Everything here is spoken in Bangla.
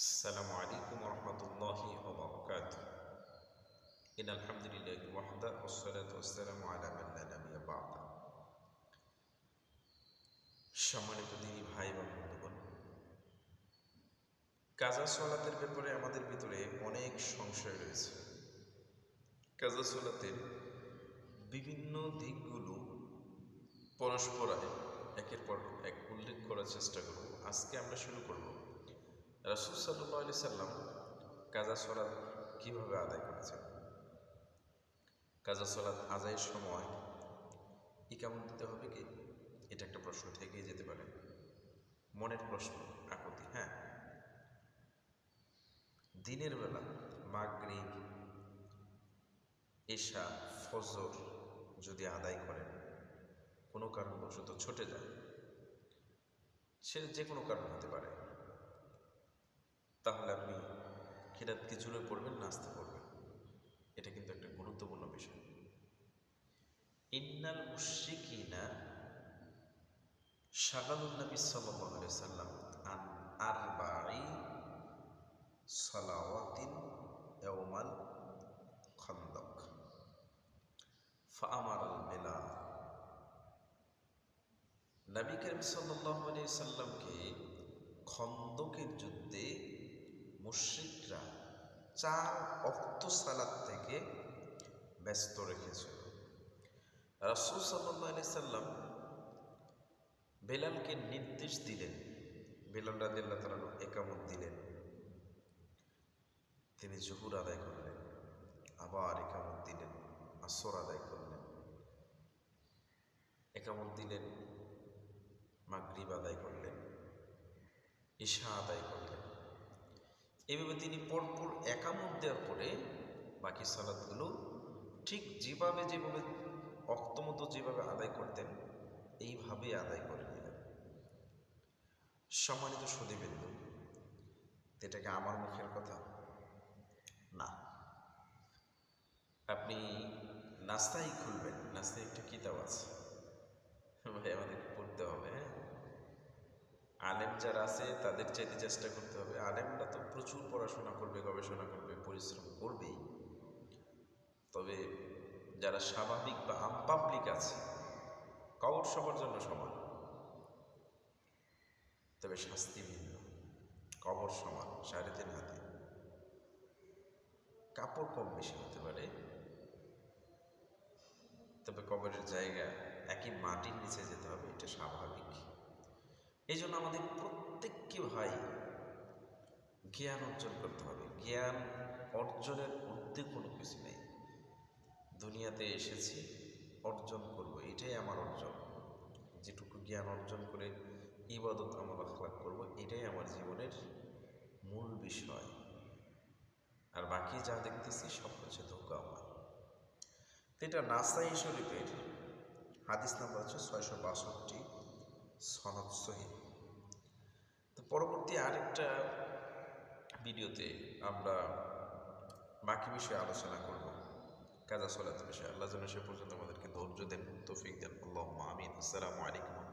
السلام عليكم ورحمة الله وبركاته إن الحمد لله وحده والصلاة والسلام على من لا نبي بعد সম্মানিত দিনী ভাই এবং বন্ধুগণ কাজা সলাতের ব্যাপারে আমাদের ভিতরে অনেক সংশয় রয়েছে কাজা সলাতের বিভিন্ন দিকগুলো পরস্পরায় একের পর এক উল্লেখ করার চেষ্টা করব আজকে আমরা শুরু করব রাসুল সাল্লাহ আলি সাল্লাম কাজা সলাদ কীভাবে আদায় করেছেন? কাজা সলাদ আদায়ের সময় ই কেমন দিতে হবে কি? এটা একটা প্রশ্ন থেকেই যেতে পারে। মনের প্রশ্ন আপত্তি হ্যাঁ? দিনের বেলা মাগরিব এশা ফজর যদি আদায় করেন, কোনো কারণবশত ছুটে যায়। সে যে কোনো কারণ হতে পারে। তাহলে আপনি কিরাত কি জুড়ে পড়বেন নাচতে পড়বেন এটা কিন্তু একটা গুরুত্বপূর্ণ বিষয়। ইন্নাল মুশরিকিনা শাগালুন নবী আলাইহি সাল্লাম আন আরবাই সালাওয়াতিন ইয়াউমাল খান্দক। আল বেলাল নবী করিম সাল্লাল্লাহু আলাইহি সাল্লামকে খন্দকের যুদ্ধে মুশ্রিকরা চার অক্ত সালাদ থেকে ব্যস্ত রেখেছিল। রাসুল সাল্লাহ সাল্লাম বেলালকে নির্দেশ দিলেন, বেলাল রাদিল্লা তালানু একামত দিলেন। তিনি জহুর আদায় করলেন, আবার একামত দিলেন, আসর আদায় করলেন। একামত দিলেন, মাগরিব আদায় করলেন ঈশা আদায় এভাবে তিনি পরপর একামত দেওয়ার পরে বাকি সালাদগুলো ঠিক যেভাবে যেভাবে অক্তমতো যেভাবে আদায় করতেন এইভাবে আদায় করে নিলেন। সম্মানিত সুদীবিন্দু এটাকে আমার মুখের কথা? না। আপনি নাস্তাই খুলবেন, নাস্তায় একটা কিতাব আছে। ভাই, আমাদের আলেম যারা আছে, তাদের চাইতে চেষ্টা করতে হবে। আলেমরা তো প্রচুর পড়াশোনা করবে, গবেষণা করবে, পরিশ্রম করবেই। তবে যারা স্বাভাবিক বা আম পাবলিক আছে কবর সবার জন্য সমান। তবে শাস্তি ভিন্ন। কবর সমান, সাড়ে তিন হাতে। কাপড় কম বেশি হতে পারে। তবে কবরের জায়গা একই মাটির নিচে যেতে হবে, এটা স্বাভাবিক। এই জন্য আমাদের প্রত্যেককে ভাই জ্ঞান অর্জন করতে হবে। জ্ঞান অর্জনের ঊর্ধ্বে কোনো কিছু নেই। দুনিয়াতে এসেছি, অর্জন করব, এটাই আমার অর্জন। যেটুকু জ্ঞান অর্জন করে ইবাদত, আমল আখলাক করব, এটাই আমার জীবনের মূল বিষয়। আর বাকি যা দেখতেছি সব হচ্ছে ধোকা আমার। এটা নাসাই শরীফের হাদিস নাম্বার হচ্ছে ছয়শো বাষট্টি। সনদ সহি। তো পরবর্তী আরেকটা ভিডিওতে আমরা বাকি বিষয়ে আলোচনা করব। কাজা সলাত বিষয়ে। আল্লাহ যেন সে পর্যন্ত আমাদেরকে ধৈর্য দেন, তৌফিক দেন। আল্লাহ আমিন। আসসালামু আলাইকুম।